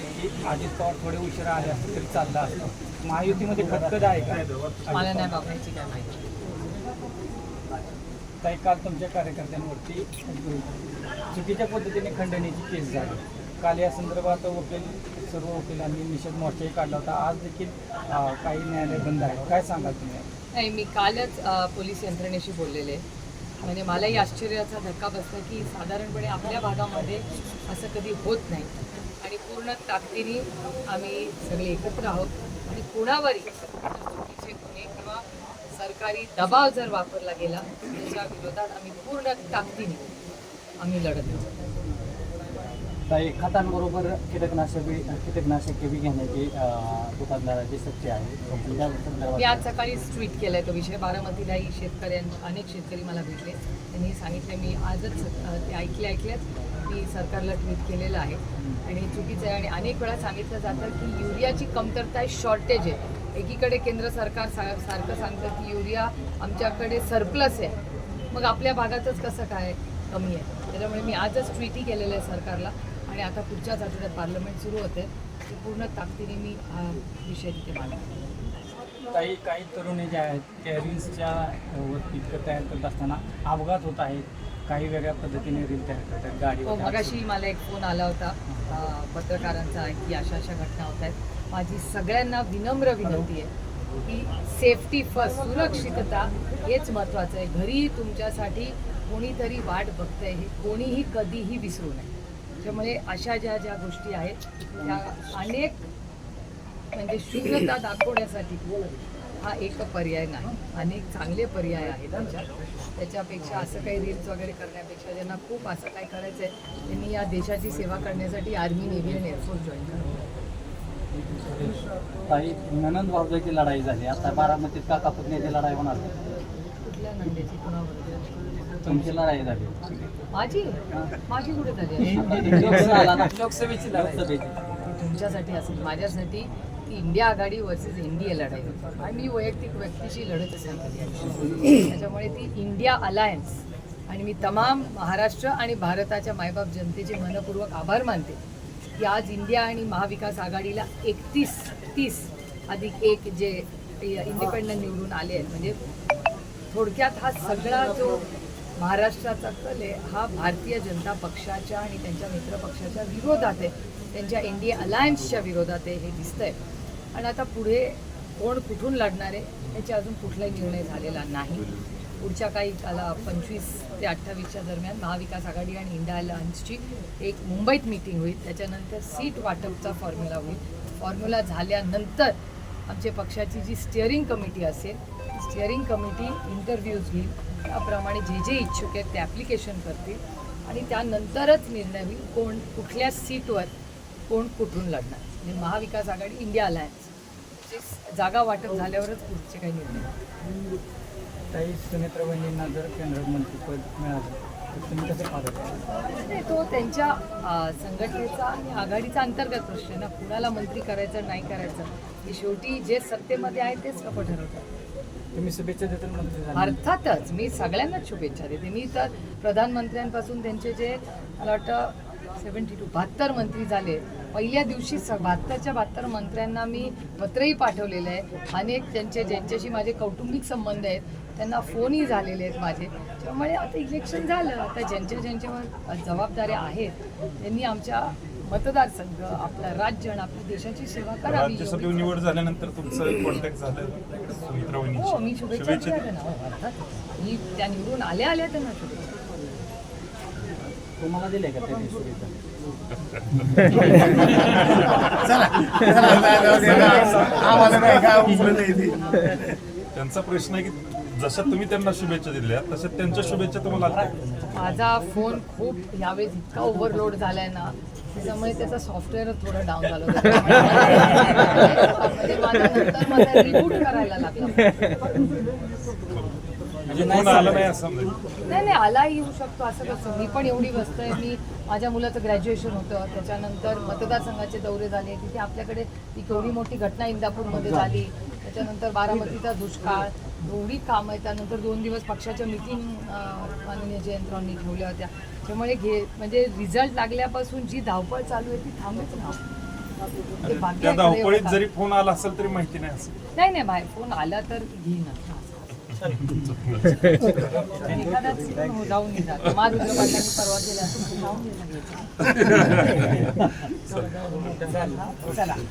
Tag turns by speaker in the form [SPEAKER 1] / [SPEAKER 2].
[SPEAKER 1] अजित पवार थोडे उशिरा आले असते तरी चाललं असतं. महायुतीमध्ये खतखत आहे का?
[SPEAKER 2] मला नाही काय माहिती.
[SPEAKER 1] काही काल तुमच्या कार्यकर्त्यांवरती चुकीच्या पद्धतीने खंडणीची केस झाली. काल या संदर्भात वकील सर्व वकिलांनी निषेध मोर्चाही काढला होता. आज देखील काही न्यायालय बंद आहे काय सांगाल तुम्ही?
[SPEAKER 2] नाही मी कालच पोलीस यंत्रणेशी बोललेले. म्हणजे मलाही आश्चर्याचा धक्का बसला की साधारणपणे आपल्या भागामध्ये असं कधी होत नाही. पूर्ण ताकदीने आम्ही सगळे एकत्र आहोत. आणि कुणावरही चुकीचे गुन्हे किंवा सरकारी दबाव जर वापरला गेला त्याच्या विरोधात आम्ही पूर्ण ताकदीने आम्ही लढत आहोत
[SPEAKER 3] काही खतांबरोबर कीटकनाशक कीटकनाशके बी घेण्याची दुकानदाराची सक्ती आहे.
[SPEAKER 2] मी आज सकाळीच ट्विट केलाय तो विषय. बारामतीलाही शेतकऱ्यां अनेक शेतकरी मला भेटले. त्यांनी सांगितले मी आजच ते ऐकले ऐकल्याच मी सरकारला ट्विट केलेलं आहे. आणि चुकीचं आहे. आणि अनेक वेळा सांगितलं जातं की युरियाची कमतरता आहे शॉर्टेज आहे. एकीकडे केंद्र सरकार सा सारखं सांगतं की युरिया आमच्याकडे सरप्लस आहे. मग आपल्या भागातच कसं काय कमी आहे? त्याच्यामुळे मी आजच ट्विटही केलेलं आहे सरकारला. आणि आता पुढच्याच आठवड्यात पार्लमेंट सुरू होते. ते पूर्ण ताकदीने मी हा विषय तिथे मांडतो
[SPEAKER 1] काही काही तरुणी ज्या आहेत त्या रील्सच्या तयार करत असताना अपघात होत आहेत. काही वेगळ्या पद्धतीने रील तयार करतात गाडी
[SPEAKER 2] हो मगाशी मला एक फोन आला होता पत्रकारांचा की अशा अशा घटना होत आहेत. माझी सगळ्यांना विनम्र विनंती आहे की सेफ्टी फर्स्ट सुरक्षितता हेच महत्त्वाचं आहे. घरी तुमच्यासाठी कोणीतरी वाट बघतंय हे कोणीही कधीही विसरू नये. त्यामुळे अशा ज्या ज्या गोष्टी आहेत त्या अनेक म्हणजे शून्यता दाखवण्यासाठी हा एक पर्याय नाही. अनेक चांगले पर्याय आहेत त्याच्यात त्याच्यापेक्षा असं काही रील्स वगैरे करण्यापेक्षा ज्यांना खूप असं काय करायचं आहे त्यांनी या देशाची सेवा करण्यासाठी आर्मी नेव्ही आणि एअरफोर्स जॉईन करावं
[SPEAKER 3] काही ननंद भाऊजाची लढाई झाली. आता बारामतीत काका पुतण्याची लढाई होणार.
[SPEAKER 2] कुठल्या नंदेची कुणाबरोबर?
[SPEAKER 3] तुमची लढाई झाली.
[SPEAKER 2] माझी? माझी कुठे झाली?
[SPEAKER 1] लोकसभेची
[SPEAKER 2] तुमच्यासाठी असेल माझ्यासाठी ती इंडिया आघाडी वर्सेस इंडिया लढाई. होती आणि मी वैयक्तिक व्यक्तीशी लढत असेल. त्याच्यामुळे ती इंडिया अलायन्स आणि मी तमाम महाराष्ट्र आणि भारताच्या मायबाप जनतेचे मनपूर्वक आभार मानते. की आज इंडिया आणि महाविकास आघाडीला एकतीस तीस अधिक एक जे इंडिपेंडंट निवडून आले आहेत. म्हणजे थोडक्यात हा सगळा जो महाराष्ट्राचा कल आहे हा भारतीय जनता पक्षाच्या आणि त्यांच्या मित्रपक्षाच्या विरोधात आहे. त्यांच्या इंडिया अलायन्सच्या विरोधात आहे हे दिसतंय. आणि आता पुढे कोण कुठून लढणार आहे याची अजून कुठलाही निर्णय झालेला नाही. पुढच्या काही काला पंचवीस ते अठ्ठावीसच्या दरम्यान महाविकास आघाडी आणि इंडिया अलायन्सची एक मुंबईत मीटिंग होईल. त्याच्यानंतर सीट वाटपचा फॉर्म्युला होईल. फॉर्म्युला झाल्यानंतर आमच्या पक्षाची जी स्टिअरिंग कमिटी असेल स्टिअरिंग कमिटी इंटरव्ह्यूज घेईल. त्याप्रमाणे जे जे इच्छुक आहेत ते ॲप्लिकेशन करतील. आणि त्यानंतरच निर्णय होईल कोण कुठल्या सीटवर कोण कुठून लढणार. म्हणजे महाविकास आघाडी इंडिया अलायन्स जागा वाटप झाल्यावरच पुढचे काही निर्णय.
[SPEAKER 1] काही सुनेत्र जर केंद्रात मंत्रिपद मिळालं
[SPEAKER 2] नाही, तो त्यांच्या संघटनेचा आणि आघाडीचा अंतर्गत प्रश्न आहे ना. कुणाला मंत्री करायचं नाही करायचं. हे शेवटी जे सत्तेमध्ये आहे तेच लोक ठरवतात.
[SPEAKER 1] तुम्ही शुभेच्छा देताना
[SPEAKER 2] अर्थातच मी सगळ्यांनाच शुभेच्छा देते. मी तर प्रधानमंत्र्यांपासून त्यांचे जे मला वाटतं सेवन्टी टू बहात्तर मंत्री झाले. पहिल्या दिवशी स बहात्तरच्या बहात्तर मंत्र्यांना मी पत्रही पाठवलेलं आहे. अनेक त्यांचे ज्यांच्याशी माझे कौटुंबिक संबंध आहेत त्यांना फोनही झालेले आहेत माझे. त्यामुळे आता इलेक्शन झालं. आता ज्यांच्या ज्यांच्यावर जबाबदाऱ्या आहेत त्यांनी आमच्या मतदारसंघ आपलं राज्य आणि आपल्या देशाची सेवा करावी
[SPEAKER 4] राज्यसभेवर निवड झाल्यानंतर तुमचं कॉन्टॅक्ट झालं? सुमित्रा
[SPEAKER 2] हो मी शुभेच्छा हो, अर्थात मी त्या निवडून आल्या आल्या त्यांना शुभेच्छा
[SPEAKER 3] तुम्हाला दिले का त्यांनी
[SPEAKER 4] त्यांचा प्रश्न आहे की जशा तुम्ही त्यांना शुभेच्छा दिल्या तशा त्यांच्या शुभेच्छा तुम्हाला
[SPEAKER 2] माझा फोन खूप यावेळेस इतका ओव्हरलोड झालाय ना त्याच्यामुळे त्याचा सॉफ्टवेअरच थोडं डाऊन झालं होतं. म्हणजे माझा नंतर मला रिबूट करायला लागला.
[SPEAKER 4] म्हणजे आलं नाही
[SPEAKER 2] नाही नाही आलाही येऊ शकतो असं कसं. मी पण एवढी व्यस्त आहे. मी माझ्या मुलाचं ग्रॅज्युएशन होतं. त्याच्यानंतर मतदारसंघाचे दौरे झाले. तिथे आपल्याकडे ती केवढी मोठी घटना इंदापूरमध्ये झाली. त्याच्यानंतर बारामतीचा दुष्काळ एवढी काम आहे त्यानंतर दोन दिवस पक्षाच्या मिटिंग माननीय जयंतरावांनी ठेवल्या होत्या. त्यामुळे घे म्हणजे रिझल्ट लागल्यापासून जी धावपळ चालू आहे ती थांबेच ना.
[SPEAKER 4] त्या धावपळीत जरी फोन आला असेल तरी माहिती नाही असं.
[SPEAKER 2] नाही नाही बाहेर फोन आला तर घेईन परवा